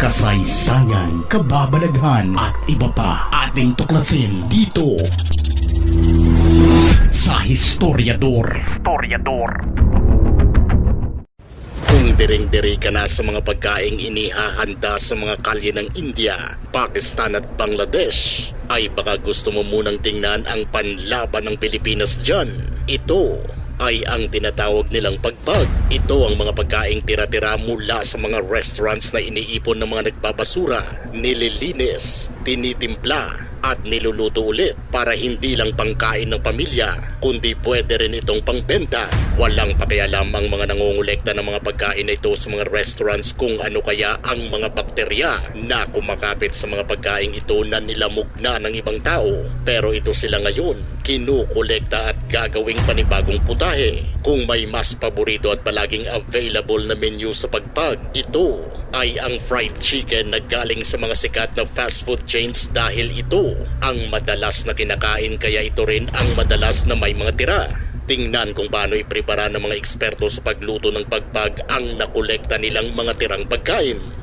kasaysayan, kababalaghan at iba pa ating tuklasin dito sa Historiador. Historiador. Kung diring-diri ka na sa mga pagkaing inihahanda sa mga kalye ng India, Pakistan at Bangladesh, ay baka gusto mo munang tingnan ang panlaban ng Pilipinas dyan. Ito ay ang tinatawag nilang pagpag. Ito ang mga pagkaing tira-tira mula sa mga restaurants na iniipon ng mga nagbabasura, nililinis, tinitimpla, at niluluto ulit para hindi lang pangkain ng pamilya, kundi pwede rin itong pangbenta. Walang pakialam ang mga nangungulekta ng mga pagkain na ito sa mga restaurants kung ano kaya ang mga bakterya na kumakapit sa mga pagkain ito na nilamog na ng ibang tao. Pero ito sila ngayon, kinukolekta at gagawing panibagong putahe. Kung may mas paborito at palaging available na menu sa pagpag, ito ay ang fried chicken na galing sa mga sikat na fast food chains dahil ito ang madalas na kinakain kaya ito rin ang madalas na may mga tira. Tingnan kung paano iprepara ng mga eksperto sa pagluto ng pagpag ang nakolekta nilang mga tirang pagkain.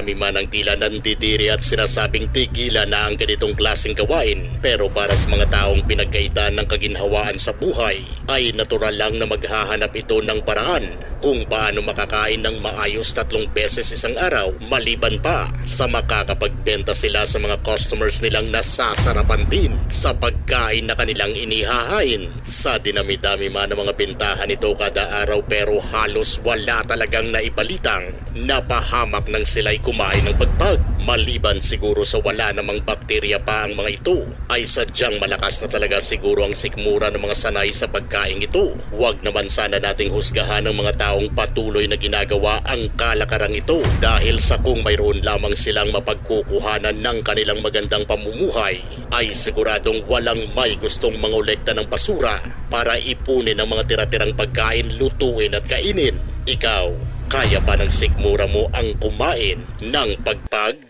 Marami man ang tila nandidiri at sinasabing tigilan na ang ganitong klaseng gawain. Pero para sa mga taong pinagkaitan ng kaginhawaan sa buhay, ay natural lang na maghahanap ito ng paraan kung paano makakain ng maayos tatlong beses isang araw maliban pa sa makakapagbenta sila sa mga customers nilang nasasarapan din sa pagkain na kanilang inihahain. Sa dinami-dami man ng mga bentahan nito kada araw pero halos wala talagang naibalitang napahamak ng sila'y kumain ng pagpag. Maliban siguro sa wala namang bakterya pa ang mga ito, ay sadyang malakas na talaga siguro ang sikmura ng mga sanay sa pagkain ito. Huwag naman sana nating husgahan ng mga taong patuloy na ginagawa ang kalakarang ito dahil sa kung mayroon lamang silang mapagkukuhanan ng kanilang magandang pamumuhay, ay siguradong walang may gustong mangolekta ng basura para ipunin ang mga tira-tirang pagkain, lutuin at kainin. Ikaw, kaya ba ng sikmura mo ang kumain ng pagpag?